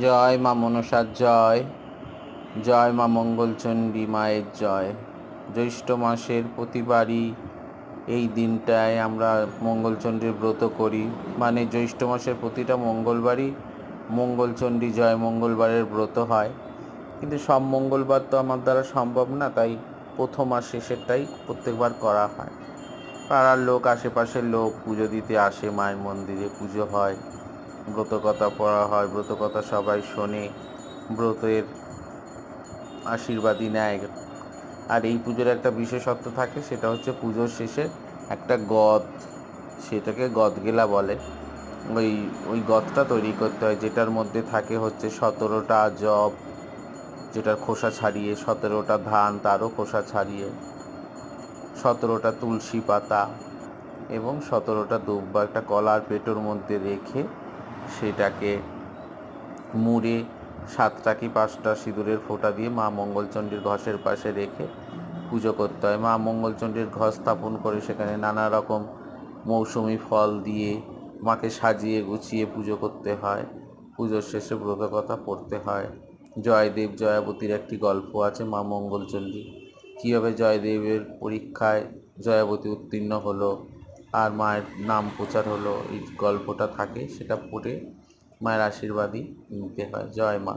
জয় মা মনসার জয়। জয় মা মঙ্গলচণ্ডী মায়ের জয়। জ্যৈষ্ঠ মাসের প্রতিবারই এই দিনটায় আমরা মঙ্গলচণ্ডীর ব্রত করি। মানে জ্যৈষ্ঠ মাসের প্রতিটা মঙ্গলবারই মঙ্গলচণ্ডী, জয় মঙ্গলবারের ব্রত হয়। কিন্তু সব মঙ্গলবার তো আমার দ্বারা সম্ভব না, তাই প্রথম আর শেষেরটাই প্রত্যেকবার করা হয়। পাড়ার লোক, আশেপাশের লোক পুজো দিতে আসে, মায়ের মন্দিরে পুজো হয়। ব্রতকথা পড়া হয় ব্রতকথা সবাই শোনে, ব্রতের আশীর্বাদই নেয়। আর এই পুজোর একটা বিশেষত্ব থাকে, সেটা হচ্ছে পুজোর শেষে একটা গদ, সেটাকে গদগেলা বলে। ওই ওই গদটা তৈরি করতে হয়, যেটার মধ্যে থাকে হচ্ছে সতেরোটা জব, যেটার খোসা ছাড়িয়ে, সতেরোটা ধান, তারও খোসা ছাড়িয়ে, সতেরোটা তুলসী পাতা এবং সতেরোটা দুব্বা, একটা কলার পেটোর মধ্যে রেখে সেটাকে মুড়ে সাতটা কি পাঁচটা সিঁদুরের ফোঁটা দিয়ে মা মঙ্গলচণ্ডীর ঘষের পাশে রেখে পুজো করতে হয়। মা মঙ্গলচণ্ডীর ঘর স্থাপন করে সেখানে নানা রকম মৌসুমি ফল দিয়ে মাকে সাজিয়ে গুছিয়ে পুজো করতে হয়। পুজোর শেষে ব্রত কথা পড়তে হয়। জয়দেব জয়াবতীর একটি গল্প আছে মা মঙ্গলচণ্ডী কীভাবে জয়দেবের পরীক্ষায় জয়াবতী উত্তীর্ণ হলো? আর মায়ের নাম প্রচার হলো, এই গল্পটা থাকে, সেটা পড়ে মায়ের আশীর্বাদই নিতে হয়। জয় মা।